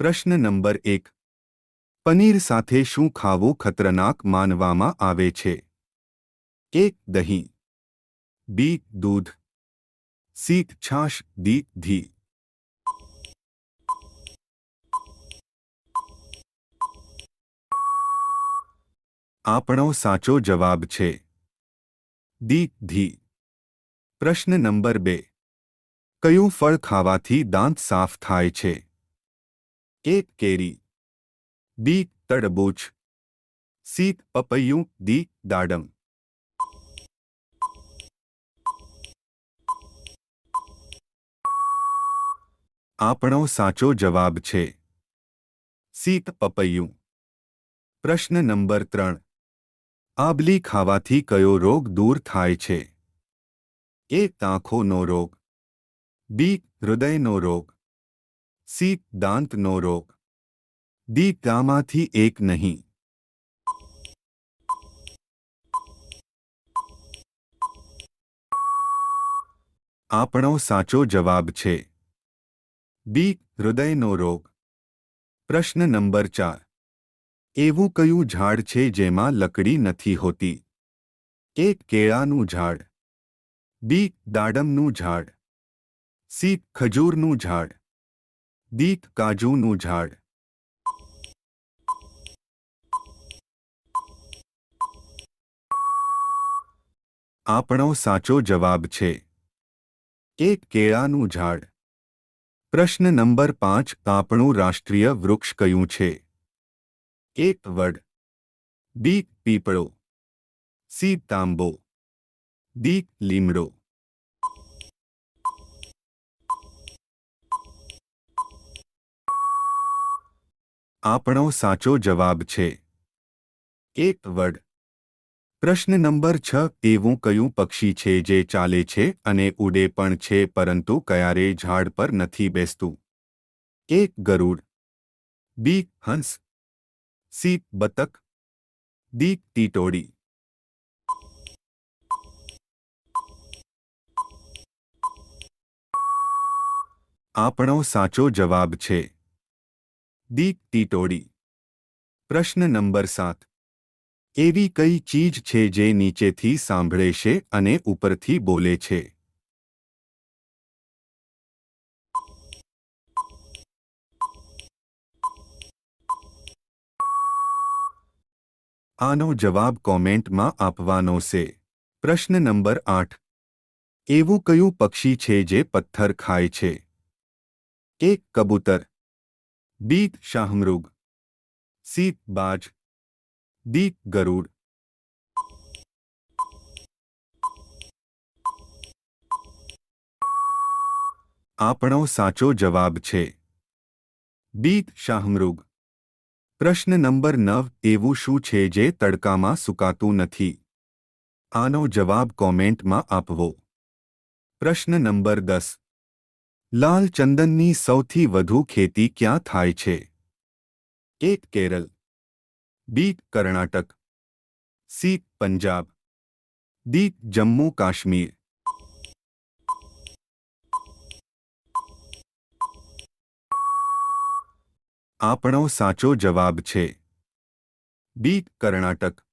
પ્રશ્ન નંબર એક. પનીર સાથે શું ખાવું ખતરનાક માનવામાં આવે છે? એક દહીં. બી, દૂધ. સી, છાશ. દી ધી આપણો સાચો જવાબ છે. દી ધી પ્રશ્ન નંબર બે. કયું ફળ ખાવાથી દાંત સાફ થાય છે? એક કેરી બી તડબૂચ સી પપૈયું દી દાડમ આપણો સાચો જવાબ છે સી પપૈયું પ્રશ્ન નંબર ત્રણ આબલી ખાવાથી કયો રોગ દૂર થાય છે એ તાંખોનો રોગ બી હૃદયનો રોગ સી દાંતનો રોગ દી ગામાંથી એક નહીં આપણો સાચો જવાબ છે બી હૃદયનો રોગ પ્રશ્ન નંબર ચાર એવું કયું ઝાડ છે જેમાં લકડી નથી હોતી એક કેળાનું ઝાડ બી દાડમનું ઝાડ સી ખજૂરનું ઝાડ દી કાજુનું ઝાડ. આપણો સાચો જવાબ છે એક કેળાનું ઝાડ. પ્રશ્ન નંબર પાંચ આપણું રાષ્ટ્રીય વૃક્ષ કયું છે? એક વડ. બી પીપળો. સી તાંબો. દી લીમડો. આપણો સાચો જવાબ છે. એક વડ. પ્રશ્ન નંબર છ, એવું કયું પક્ષી છે જે ચાલે છે અને ઉડે પણ છે પરંતુ ક્યારે ઝાડ પર નથી બેસતું? એક ગરુડ. બી હંસ. સી બતક. દી ટીટોડી આપણો સાચો જવાબ છે. દી ટીટોડી. પ્રશ્ન નંબર સાત. એવી કઈ ચીજ છે જે નીચેથી સાંભળે છે અને ઉપરથી બોલે છે? આનો જવાબ કોમેન્ટમાં આપવાનો છે. પ્રશ્ન નંબર આઠ. એવું કયું પક્ષી છે જે પથ્થર ખાય છે? એક કબૂતર બી શાહમૃગ સીત બાજ દી ગરુડ આપણો સાચો જવાબ છે બીત શાહમૃગ પ્રશ્ન નંબર નવ એવું શું છે જે તડકામાં સુકાતું નથી આનો જવાબ કોમેન્ટમાં આપવો પ્રશ્ન નંબર દસ લાલ ચંદનની સૌથી વધુ ખેતી ક્યાં થાય છે? A, Kerala. B, Karnataka. C, Punjab. D Jammu Kashmir. આપણો સાચો જવાબ છે. બી, કર્ણાટક.